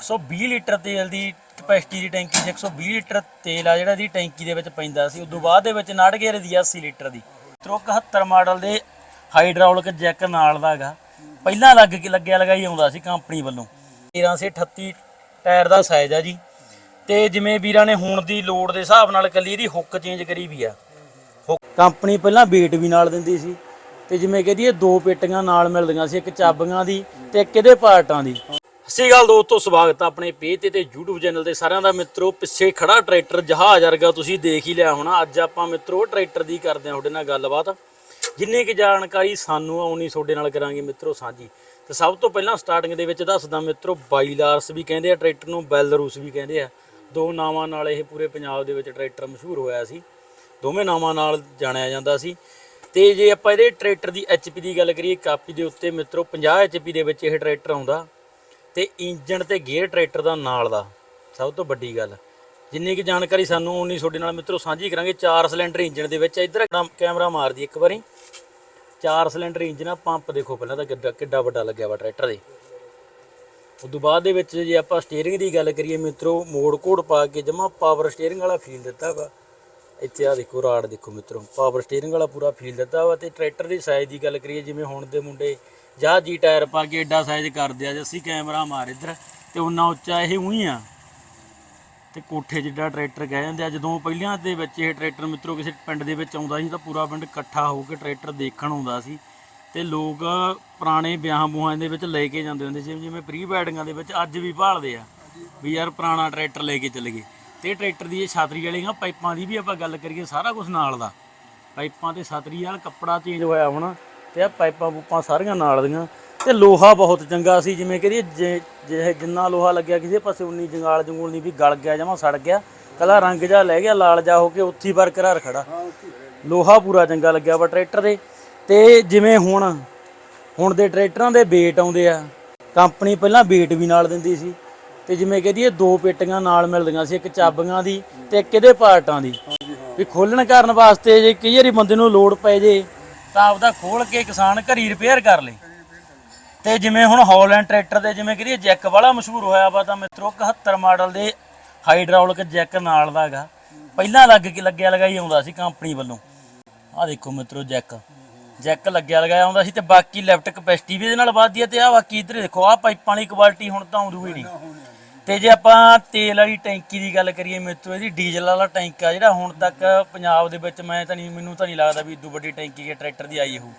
120 litre ਤੇਲ ਦੀ capacity ਦੀ ਟੈਂਕੀ 'ਚ 120 ਲੀਟਰ ਤੇਲ ਆ ਜਿਹੜਾ ਦੀ ਟੈਂਕੀ ਦੇ ਵਿੱਚ ਪੈਂਦਾ ਸੀ। ਉਦੋਂ ਬਾਅਦ ਦੇ ਵਿੱਚ ਨਾੜਗੇਰ ਦੀ 80 ਲੀਟਰ ਦੀ। ਮਿੱਤਰੋ 71 ਮਾਡਲ ਦੇ ਹਾਈਡ੍ਰੌਲਿਕ ਜੈਕ ਨਾਲ ਦਾ ਪਹਿਲਾਂ ਲੱਗ ਕੇ ਲੱਗਿਆ ਲਗਾਈ ਆਉਂਦਾ ਸੀ ਕੰਪਨੀ ਵੱਲੋਂ। 13 ਸੇ 38 ਟਾਇਰ ਦਾ ਸਾਈਜ਼ ਆ ਜੀ। ਤੇ ਜਿਵੇਂ ਵੀਰਾਂ ਨੇ ਹੁਣ ਦੀ ਲੋਡ ਦੇ ਹਿਸਾਬ ਨਾਲ ਕੱਲੀ ਇਹਦੀ ਹੁੱਕ ਚੇਂਜ ਕਰੀ ਵੀ ਆ। ਕੰਪਨੀ ਪਹਿਲਾਂ ਵੇਟ ਵੀ ਨਾਲ ਦਿੰਦੀ ਸੀ। ਤੇ ਜਿਵੇਂ ਕਹਦੀ ਇਹ ਦੋ ਪੇਟੀਆਂ ਨਾਲ ਮਿਲਦੀਆਂ ਸੀ, ਇੱਕ ਚਾਬੀਆਂ ਦੀ ਤੇ ਇੱਕ ਇਹਦੇ ਪਾਰਟਾਂ ਦੀ। ਸਹੀ ਗੱਲ ਦੋਸਤੋ, ਸਵਾਗਤ ਆ ਆਪਣੇ ਪੇਜ ਤੇ ਤੇ YouTube ਚੈਨਲ ਤੇ ਸਾਰਿਆਂ ਦਾ ਮਿੱਤਰੋ, ਪਿੱਛੇ ਖੜਾ ਟਰੈਕਟਰ ਜਹਾਜ਼ ਵਰਗਾ ਤੁਸੀਂ ਦੇਖ ਹੀ ਲਿਆ ਹੋਣਾ। ਅੱਜ ਆਪਾਂ ਮਿੱਤਰੋ ਟਰੈਕਟਰ ਦੀ ਕਰਦੇ ਹਾਂ ਤੁਹਾਡੇ ਨਾਲ ਗੱਲਬਾਤ। ਜਿੰਨੀ ਕਿ ਜਾਣਕਾਰੀ ਸਾਨੂੰ ਆਉਣੀ ਤੁਹਾਡੇ ਨਾਲ ਕਰਾਂਗੇ ਮਿੱਤਰੋ ਸਾਂਝੀ। ਤੇ ਸਭ ਤੋਂ ਪਹਿਲਾਂ ਸਟਾਰਟਿੰਗ ਦੇ ਵਿੱਚ ਦੱਸਦਾ ਮਿੱਤਰੋ, ਬਾਈਲਾਰਸ ਵੀ ਕਹਿੰਦੇ ਆ ਟਰੈਕਟਰ ਨੂੰ, ਬੈਲਰੂਸ ਵੀ ਕਹਿੰਦੇ ਆ। ਦੋ ਨਾਵਾਂ ਨਾਲ ਇਹ ਪੂਰੇ ਪੰਜਾਬ ਦੇ ਵਿੱਚ ਟਰੈਕਟਰ ਮਸ਼ਹੂਰ ਹੋਇਆ ਸੀ। ਦੋਵੇਂ ਨਾਵਾਂ ਨਾਲ ਜਾਣਿਆ ਜਾਂਦਾ ਸੀ। ਤੇ ਜੇ ਆਪਾਂ ਇਹਦੇ ਟਰੈਕਟਰ ਦੀ ਐਚਪੀ ਦੀ ਗੱਲ ਕਰੀਏ, ਕਾਪੀ ਦੇ ਉੱਤੇ ਮਿੱਤਰੋ 50 ਐਚਪੀ ਦੇ ਵਿੱਚ ਇਹ ਟਰੈਕਟਰ ਆਉਂਦਾ। ਤੇ ਇੰਜਨ ਤੇ ਗੇਅਰ ਟਰੈਕਟਰ ਦਾ ਨਾਲ ਦਾ, ਸਭ ਤੋਂ ਵੱਡੀ ਗੱਲ। ਜਿੰਨੀ ਕਿ ਜਾਣਕਾਰੀ ਸਾਨੂੰ, ਉਨੀ ਤੁਹਾਡੇ ਨਾਲ ਮਿੱਤਰੋ ਸਾਂਝੀ ਕਰਾਂਗੇ। 4 ਸਿਲੰਡਰ ਇੰਜਨ ਦੇ ਵਿੱਚ ਇੱਧਰ ਕੈਮਰਾ ਮਾਰਦੀ ਇੱਕ ਵਾਰੀ। 4 ਸਿਲੰਡਰ ਇੰਜਨ ਆ ਪੰਪ ਦੇਖੋ ਪਹਿਲਾਂ ਤਾਂ ਕਿੱਡਾ ਕਿੱਡਾ ਵੱਡਾ ਲੱਗਿਆ ਵਾ ਟਰੈਕਟਰ ਦੇ। ਉਦੋਂ ਬਾਅਦ ਦੇ ਵਿੱਚ ਜੇ ਆਪਾਂ ਸਟੀਅਰਿੰਗ ਦੀ ਗੱਲ ਕਰੀਏ ਮਿੱਤਰੋ, ਮੋੜ ਕੋਡ ਪਾ ਕੇ ਜਮਾ ਪਾਵਰ ਸਟੀਅਰਿੰਗ ਵਾਲਾ ਫੀਲ ਦਿੱਤਾ ਵਾ। ਇੱਥੇ ਆ ਦੇਖੋ ਰਾੜ ਦੇਖੋ ਮਿੱਤਰੋ ਪਾਵਰ ਸਟੀਅਰਿੰਗ ਵਾਲਾ ਪੂਰਾ ਫੀਲ ਦਿੱਤਾ ਵਾ ਤੇ ਟਰੈਕਟਰ ਦੀ ਸਾਈਜ਼ ਦੀ ਗੱਲ ਕਰੀਏ, ਜਿਵੇਂ ਹੁਣ ਦੇ ਮੁੰਡੇ ਜਾਂ ਜੀ ਟਾਇਰ ਪਾ ਕੇ ਐਡਾ ਸਾਈਜ਼ ਕਰਦੇ ਆ ਜੱਸੀ ਕੈਮਰਾ ਮਾਰ ਇੱਧਰ, ਤੇ ਉਹਨਾਂ ਉੱਚਾ ਇਹ ਉਹੀ ਆ। ਤੇ ਕੋਠੇ ਜਿੱਡਾ ਟਰੈਕਟਰ ਕਹਿ ਜਾਂਦੇ ਆ, ਜਦੋਂ ਪਹਿਲਾਂ ਦੇ ਵਿੱਚ ਇਹ ਟਰੈਕਟਰ ਮਿੱਤਰੋ ਕਿਸੇ ਪਿੰਡ ਦੇ ਵਿੱਚ ਆਉਂਦਾ ਸੀ, ਤਾਂ ਪੂਰਾ ਪਿੰਡ ਇਕੱਠਾ ਹੋ ਕੇ ਟਰੈਕਟਰ ਦੇਖਣ ਆਉਂਦਾ ਸੀ। ਤੇ ਲੋਕ ਪੁਰਾਣੇ ਵਿਆਹਾਂ ਬੂਹਾਂ ਦੇ ਵਿੱਚ ਲੈ ਕੇ ਜਾਂਦੇ ਹੁੰਦੇ ਸੀ, ਜਿਵੇਂ ਪ੍ਰੀ ਵੈਡਿੰਗਾਂ ਦੇ ਵਿੱਚ ਅੱਜ ਵੀ ਭਾਲਦੇ ਆ, ਵੀ ਯਾਰ ਪੁਰਾਣਾ ਟਰੈਕਟਰ ਲੈ ਕੇ ਚਲੇ ਗਏ। ਤੇ ਟਰੈਕਟਰ ਦੀ ਇਹ ਛਾਤਰੀ ਵਾਲੀਆਂ ਪਾਈਪਾਂ ਦੀ ਵੀ ਆਪਾਂ ਗੱਲ ਕਰੀਏ ਸਾਰਾ ਕੁਝ ਨਾਲ ਦਾ। ਪਾਈਪਾਂ ਤੇ ਛਾਤਰੀ ਵਾਲਾ ਕੱਪੜਾ ਚੇਂਜ ਹੋਇਆ ਹੋਣਾ ਤੇ ਆ ਪਾਈਪਾਂ ਪੂਪਾਂ ਸਾਰੀਆਂ ਨਾਲ ਦੀਆਂ। ਤੇ ਲੋਹਾ ਬਹੁਤ ਚੰਗਾ ਸੀ ਜਿਵੇਂ ਜੇ ਜਿੰਨਾ ਲੋਹਾ ਲੱਗਿਆ ਕਿਸੇ ਪਾਸੇ ਉਨੀ ਜੰਗਾਲ ਜੰਗੂਲ ਨਹੀਂ ਵੀ ਗਲ ਗਿਆ ਜਮਾ ਸੜ ਗਿਆ ਕਲਾ ਰੰਗ ਜਾ ਲੈ ਗਿਆ ਲਾਲ ਜਾ ਹੋ ਕੇ ਉੱਥੇ ਬਰਕਰਾਰ ਖੜਾ। ਲੋਹਾ ਪੂਰਾ ਚੰਗਾ ਲੱਗਿਆ ਵਾ ਟਰੈਕਟਰ ਦੇ। ਤੇ ਜਿਵੇਂ ਹੁਣ ਹੁਣ ਦੇ ਟਰੈਕਟਰਾਂ ਦੇ ਵੇਟ ਆਉਂਦੇ ਆ ਕੰਪਨੀ ਪਹਿਲਾਂ ਵੇਟ ਵੀ ਨਾਲ ਦਿੰਦੀ ਸੀ। ਤੇ ਜਿਵੇਂ ਕਹਦੀ ਇਹ ਦੋ ਪੇਟੀਆਂ ਨਾਲ ਮਿਲਦੀਆਂ ਸੀ ਇੱਕ ਚਾਬੀਆਂ ਦੀ ਤੇ ਇੱਕ ਇਹਦੇ ਪਾਰਟਾਂ ਦੀ। ਵੀ ਖੋਲਣ ਕਰਨ ਵਾਸਤੇ ਜੇ ਕਈ ਵਾਰੀ ਬੰਦੇ ਨੂੰ ਲੋਡ ਪੈ ਜੇ ਤਾਂ ਆਪਦਾ ਖੋਲ ਕੇ ਕਿਸਾਨ ਘਰੀ ਰਿਪੇਅਰ ਕਰ ਲੇ। ਤੇ ਜਿਵੇਂ ਹੁਣ ਹੌਲੈਂਡ ਟਰੈਕਟਰ ਦੇ ਜਿਵੇਂ ਕਰੀਏ ਜੈਕ ਵਾਲਾ ਮਸ਼ਹੂਰ ਹੋਇਆ ਵਾ, ਤਾਂ ਮਿੱਤਰੋ 71 ਮਾਡਲ ਦੇ ਹਾਈਡ੍ਰੌਲਿਕ ਜੈਕ ਨਾਲ ਦਾ ਪਹਿਲਾਂ ਲੱਗ ਕੇ ਲੱਗਿਆ ਲਗਾਈ ਆਉਂਦਾ ਸੀ ਕੰਪਨੀ ਵੱਲੋਂ। ਆਹ ਦੇਖੋ ਮਿੱਤਰੋ ਜੈਕ। ਜੈਕ ਲੱਗਿਆ ਲਗਾਇਆ ਆਉਂਦਾ ਸੀ ਤੇ ਬਾਕੀ ਲੈਫਟ ਕਪੈਸਿਟੀ ਵੀ ਇਹਦੇ ਨਾਲ ਵੱਧਦੀ ਹੈ ਤੇ ਆਹ ਬਾਕੀ ਇਧਰ ਦੇਖੋ, ਆਹ ਪਾਈਪਾਂ ਵਾਲੀ ਕੁਆਲਿਟੀ ਹੁਣ ਤਾਂ ਆਉਂਦੀ ਹੀ ਨਹੀਂ। ਤੇ ਜੇ ਆਪਾਂ ਤੇਲ ਵਾਲੀ ਟੈਂਕੀ ਦੀ ਗੱਲ ਕਰੀਏ ਮਿੱਤਰੋ, ਇਹਦੀ ਡੀਜ਼ਲ ਵਾਲਾ ਟੈਂਕ ਆ ਜਿਹੜਾ ਹੁਣ ਤੱਕ ਪੰਜਾਬ ਦੇ ਵਿੱਚ ਮੈਂ ਤਾਂ ਨਹੀਂ, ਮੈਨੂੰ ਤਾਂ ਨਹੀਂ ਲੱਗਦਾ ਵੀ ਇਦੋਂ ਵੱਡੀ ਟੈਂਕੀ ਕੇ ਟਰੈਕਟਰ ਦੀ ਆਈ ਹੋਊ।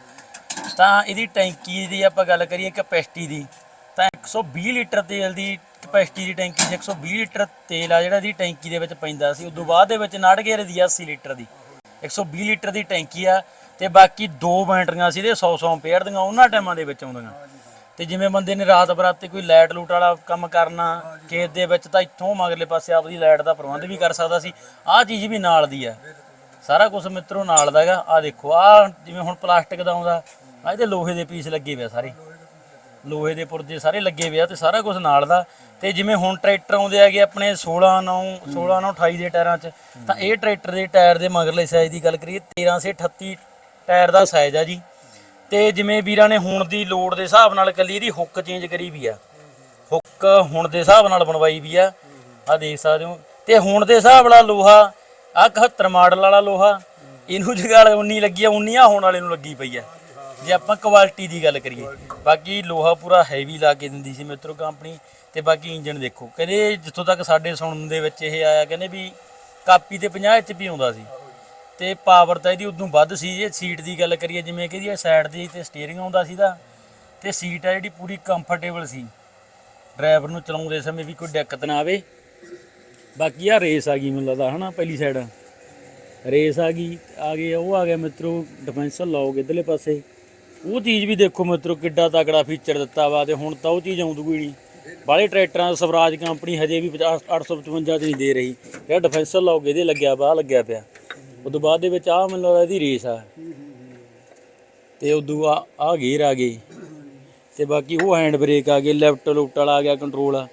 ਤਾਂ ਇਹਦੀ ਟੈਂਕੀ ਦੀ ਆਪਾਂ ਗੱਲ ਕਰੀਏ ਕਪੈਸਿਟੀ ਦੀ, ਤਾਂ 120 ਲੀਟਰ ਤੇਲ ਦੀ ਕਪੈਸਿਟੀ ਦੀ ਟੈਂਕੀ 'ਚ 120 ਲੀਟਰ ਤੇਲ ਆ ਜਿਹੜਾ ਇਹਦੀ ਟੈਂਕੀ ਦੇ ਵਿੱਚ ਪੈਂਦਾ ਸੀ। ਉਦੋਂ ਬਾਅਦ ਦੇ ਵਿੱਚ ਨਾੜਗੇਰ ਦੀ 80 ਲੀਟਰ ਦੀ। 120 ਲੀਟਰ ਦੀ ਟੈਂਕੀ ਆ ਤੇ ਬਾਕੀ ਦੋ ਬੈਟਰੀਆਂ ਸੀ ਦੇ 100 100 ਐਂਪੀਅਰ ਦੀਆਂ, ਉਹਨਾਂ ਟਾਈਮਾਂ ਦੇ ਵਿੱਚ ਆਉਂਦੀਆਂ। ਤੇ ਜਿਵੇਂ ਬੰਦੇ ਨੇ ਰਾਤ ਬਰਾਤੇ ਕੋਈ ਲਾਈਟ ਲੂਟ ਵਾਲਾ ਕੰਮ ਕਰਨਾ ਖੇਤ ਦੇ ਵਿੱਚ ਤਾਂ ਇੱਥੋਂ ਮਗਰਲੇ ਪਾਸੇ ਆਪਦੀ ਲਾਈਟ ਦਾ ਪ੍ਰਬੰਧ ਵੀ ਕਰ ਸਕਦਾ ਸੀ। ਆਹ ਚੀਜ਼ ਵੀ ਨਾਲ ਦੀ ਆ ਸਾਰਾ ਕੁਝ ਮਿੱਤਰੋ ਨਾਲ ਦਾ ਹੈਗਾ। ਆ ਦੇਖੋ ਆ ਜਿਵੇਂ ਹੁਣ ਪਲਾਸਟਿਕ ਦਾ ਆਉਂਦਾ ਆ ਇਹਦੇ ਲੋਹੇ ਦੇ ਪੀਸ ਲੱਗੇ ਹੋਏ ਆ ਸਾਰੇ। ਲੋਹੇ ਦੇ ਪੁਰਜੇ ਸਾਰੇ ਲੱਗੇ ਹੋਏ ਆ ਤੇ ਸਾਰਾ ਕੁਝ ਨਾਲ ਦਾ। ਤੇ ਜਿਵੇਂ ਹੁਣ ਟਰੈਕਟਰ ਆਉਂਦੇ ਹੈਗੇ ਆਪਣੇ 16 9 16 9 28 ਦੇ ਟਾਇਰਾਂ 'ਚ ਤਾਂ ਇਹ ਟਰੈਕਟਰ ਦੇ ਟਾਇਰ ਦੇ ਮਗਰਲੇ ਸਾਈਜ਼ ਦੀ ਗੱਲ ਕਰੀਏ 13 ਸੇ 38 ਟਾਇਰ ਦਾ ਸਾਈਜ਼ ਆ ਜੀ। ਤੇ ਜਿਵੇਂ ਵੀਰਾਂ ਨੇ ਹੁਣ ਦੀ ਲੋਡ ਦੇ ਹਿਸਾਬ ਨਾਲ ਕੱਲੀ ਇਹਦੀ ਹੁੱਕ ਚੇਂਜ ਕਰੀ ਵੀ ਆ। ਹੁੱਕ ਹੁਣ ਦੇ ਹਿਸਾਬ ਨਾਲ ਬਣਵਾਈ ਵੀ ਆ। ਆ ਦੇਖ ਸਕਦੇ ਹੋ। ਤੇ ਹੁਣ ਦੇ ਹਿਸਾਬ ਵਾਲਾ ਲੋਹਾ ਆ 71 ਮਾਡਲ ਵਾਲਾ ਲੋਹਾ, ਇਹਨੂੰ ਜਗਾਲ 19 ਲੱਗੀ ਆ 19 ਆ ਹੋਣ ਵਾਲੇ ਨੂੰ ਲੱਗੀ ਪਈ ਆ। ਜੇ ਆਪਾਂ ਕੁਆਲਿਟੀ ਦੀ ਗੱਲ ਕਰੀਏ, ਬਾਕੀ ਲੋਹਾ ਪੂਰਾ ਹੈਵੀ ਲਾ ਕੇ ਦਿੰਦੀ ਸੀ ਮਿੱਤਰੋ ਕੰਪਨੀ ਤੇ ਬਾਕੀ ਇੰਜਨ ਦੇਖੋ, ਕਹਿੰਦੇ ਜਿੱਥੋਂ ਤੱਕ ਸਾਡੇ ਸੁਣਨ ਦੇ ਵਿੱਚ ਇਹ ਆਇਆ, ਕਹਿੰਦੇ ਵੀ ਕਾਪੀ ਤੇ 50 ਐਚਪੀ ਆਉਂਦਾ ਸੀ। ਤੇ ਪਾਵਰ ਤਾਂ ਇਹਦੀ ਉਦੋਂ ਵੱਧ ਸੀ, ਜੇ ਸੀਟ ਦੀ ਗੱਲ ਕਰੀਏ, ਜਿਵੇਂ ਕਿ ਇਹਦੀ ਸਾਈਡ ਦੀ ਤੇ ਸਟੀਅਰਿੰਗ ਆਉਂਦਾ ਸੀਦਾ ਤੇ ਸੀਟ ਆ ਜਿਹੜੀ ਪੂਰੀ ਕੰਫਰਟੇਬਲ ਸੀ। ਡਰਾਈਵਰ ਨੂੰ ਚਲਾਉਂਦੇ ਸਮੇਂ ਵੀ ਕੋਈ ਦਿੱਕਤ ਨਾ ਆਵੇ। ਬਾਕੀ ਆ ਰੇਸ ਆ ਗਈ ਮੈਨੂੰ ਲੱਗਦਾ, ਹਨਾ, ਪਹਿਲੀ ਸਾਈਡ ਰੇਸ ਆ ਗਈ, ਆ ਗਏ, ਉਹ ਆ ਗਿਆ ਮਿੱਤਰੋ ਡਿਫੈਂਸਰ ਲਾਓਗੇ ਇਧਰਲੇ ਪਾਸੇ। ਉਹ ਚੀਜ਼ ਵੀ ਦੇਖੋ ਮਿੱਤਰੋ, ਕਿੱਡਾ ਤਕੜਾ ਫੀਚਰ ਦਿੱਤਾ ਵਾ, ਤੇ ਹੁਣ ਤਾਂ ਉਹ ਚੀਜ਼ ਆਉਂਦੀ ਨਹੀਂ। ਬਾਹਲੇ ਟਰੈਕਟਰਾਂ ਦਾ ਸਵਰਾਜ ਕੰਪਨੀ ਹਜੇ ਵੀ 50 855 ਚ ਨਹੀਂ ਦੇ ਰਹੀ। ਜਿਹੜਾ ਡਿਫੈਂਸਰ ਲਾਓਗੇ ਇਹਦੇ ਲੱਗਿਆ ਬਾਹ ਲੱਗਿਆ ਪਿਆ। ਉਦੋਂ ਬਾਅਦ ਦੇ ਵਿੱਚ ਆ ਮੈਨੂੰ ਲੱਗਦਾ ਇਹਦੀ ਰੇਸ ਆ। ਤੇ ਉਦੋਂ ਆ ਆ ਗੇਅਰ ਆ ਗਈ। ਤੇ ਬਾਕੀ ਉਹ ਹੈਂਡ ਬ੍ਰੇਕ ਆ ਗਏ ਲੈਫਟ ਲੁਫਟ ਵਾਲਾ ਆ ਗਿਆ ਕੰਟਰੋਲ ਆ।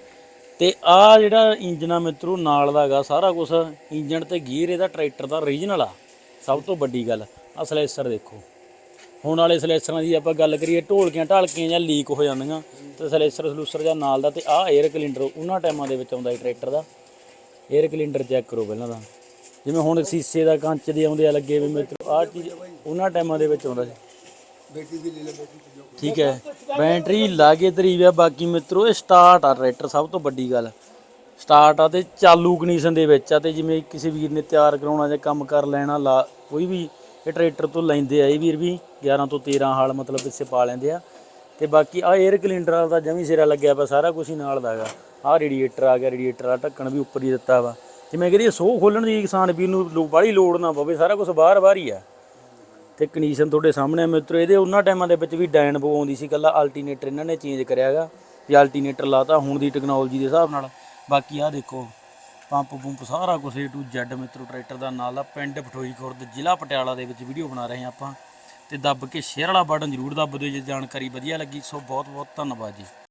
ਤੇ ਆ ਜਿਹੜਾ ਇੰਜਨ ਆ ਮਿੱਤਰੋ, ਨਾਲ ਦਾ ਹੈਗਾ ਸਾਰਾ ਕੁਝ ਇੰਜਨ ਤੇ ਗੇਅਰ ਇਹਦਾ ਟਰੈਕਟਰ ਦਾ ਓਰੀਜਨਲ ਆ। ਸਭ ਤੋਂ ਵੱਡੀ ਗੱਲ ਆ ਸਲੈਸਰ ਦੇਖੋ। ਹੁਣ ਵਾਲੇ ਸਲੈਸਰਾਂ ਦੀ ਆਪਾਂ ਗੱਲ ਕਰੀਏ, ਢੋਲਕੀਆਂ, ਢਾਲਕੀਆਂ ਜਾਂ ਲੀਕ ਹੋ ਜਾਂਦੀਆਂ। ਤੇ ਸਲੈਸਰ ਸਲੂਸਰ ਜਾਂ ਨਾਲ ਦਾ ਤੇ ਆਹ 에ਅਰ ਕਲਿੰਡਰ ਉਹਨਾਂ ਟਾਈਮਾਂ ਦੇ ਵਿੱਚ ਆਉਂਦਾ ਟਰੈਕਟਰ ਦਾ। 에ਅਰ ਕਲਿੰਡਰ ਚੈੱਕ ਕਰੋ ਪਹਿਲਾਂ ਤਾਂ। ਜਿਵੇਂ ਹੁਣ ਸੀਸੇ ਦਾ ਕੰਚ ਦੇ ਆਉਂਦੇ ਆ ਲੱਗੇ ਵੀ ਮਿੱਤਰੋ ਆਹ ਚੀਜ਼ ਉਹਨਾਂ ਟਾਈਮਾਂ ਦੇ ਵਿੱਚ ਆਉਂਦਾ ਸੀ ਠੀਕ ਹੈ ਬੈਟਰੀ ਲਾਗੇ ਤਰੀ ਆ ਬਾਕੀ ਮਿੱਤਰੋ ਇਹ ਸਟਾਰਟ ਆ ਟਰੈਕਟਰ ਸਭ ਤੋਂ ਵੱਡੀ ਗੱਲ। ਸਟਾਰਟ ਆ ਤੇ ਚਾਲੂ ਕੰਡੀਸ਼ਨ ਦੇ ਵਿੱਚ ਆ ਤੇ ਜਿਵੇਂ ਕਿਸੇ ਵੀਰ ਨੇ ਤਿਆਰ ਕਰਾਉਣਾ ਜਾਂ ਕੰਮ ਕਰ ਲੈਣਾ ਲਾ ਕੋਈ ਵੀ ਇਹ ਟਰੈਕਟਰ ਤੋਂ ਲੈਂਦੇ ਆ ਇਹ ਵੀਰ ਵੀ 11 ਤੋਂ 13 ਹਾਲ ਮਤਲਬ ਪਿੱਛੇ ਪਾ ਲੈਂਦੇ ਆ। ਤੇ ਬਾਕੀ ਆ 에ਅਰ ਕਲਿੰਡਰ ਵਾਲਾ ਤਾਂ ਜਮੀ ਸਿਰਾ ਲੱਗਿਆ ਪਿਆ ਸਾਰਾ ਕੁਝ ਹੀ ਨਾਲ ਦਾ ਹੈਗਾ। ਆ ਰੇਡੀਏਟਰ ਆ ਗਿਆ ਰੇਡੀਏਟਰ ਆ ਢੱਕਣ ਵੀ ਉੱਪਰ ਹੀ ਦਿੱਤਾ ਵਾ। ਜਿਵੇਂ ਕਰੀਏ ਸੋ ਖੋਲਣ ਦੀ ਕਿਸਾਨ ਵੀਰ ਨੂੰ ਲੋ- ਬਾਹਲੀ ਲੋੜ ਨਾ ਪਵੇ, ਸਾਰਾ ਕੁਝ ਬਾਹਰ ਬਾਹਰ ਹੀ ਆ। ਤੇ ਕੰਡੀਸ਼ਨ ਤੁਹਾਡੇ ਸਾਹਮਣੇ ਆ ਮਿੱਤਰੋ, ਇਹਦੇ ਉਹਨਾਂ ਟਾਈਮਾਂ ਦੇ ਵਿੱਚ ਵੀ ਡਾਇਨਬੋ ਆਉਂਦੀ ਸੀ ਕੱਲਾ ਅਲਟਰਨੇਟਰ ਇਹਨਾਂ ਨੇ ਚੇਂਜ ਕਰਿਆਗਾ ਤੇ ਅਲਟਰਨੇਟਰ ਲਾਤਾ ਹੁਣ ਦੀ ਟੈਕਨੋਲੋਜੀ ਦੇ ਹਿਸਾਬ ਨਾਲ। ਬਾਕੀ ਆਹ ਦੇਖੋ, ਪੰਪ ਪੰਪ ਸਾਰਾ ਕੁਝ A to Z ਮਿੱਤਰੋ, ਟਰੈਕਟਰ ਦਾ ਨਾਲ ਆ, ਪਿੰਡ ਪਠੋਈ ਖੁਰਦ, ਜ਼ਿਲ੍ਹਾ ਪਟਿਆਲਾ ਦੇ ਵਿੱਚ ਵੀਡੀਓ ਬਣਾ ਰਹੇ ਹਾਂ ਆਪਾਂ। ਤੇ ਦੱਬ ਕੇ ਸ਼ੇਅਰ ਵਾਲਾ ਬਟਨ ਜ਼ਰੂਰ ਦੱਬ ਦਿਓ ਜੇ ਜਾਣਕਾਰੀ ਵਧੀਆ ਲੱਗੀ, ਸੋ ਬਹੁਤ ਬਹੁਤ ਧੰਨਵਾਦ ਜੀ।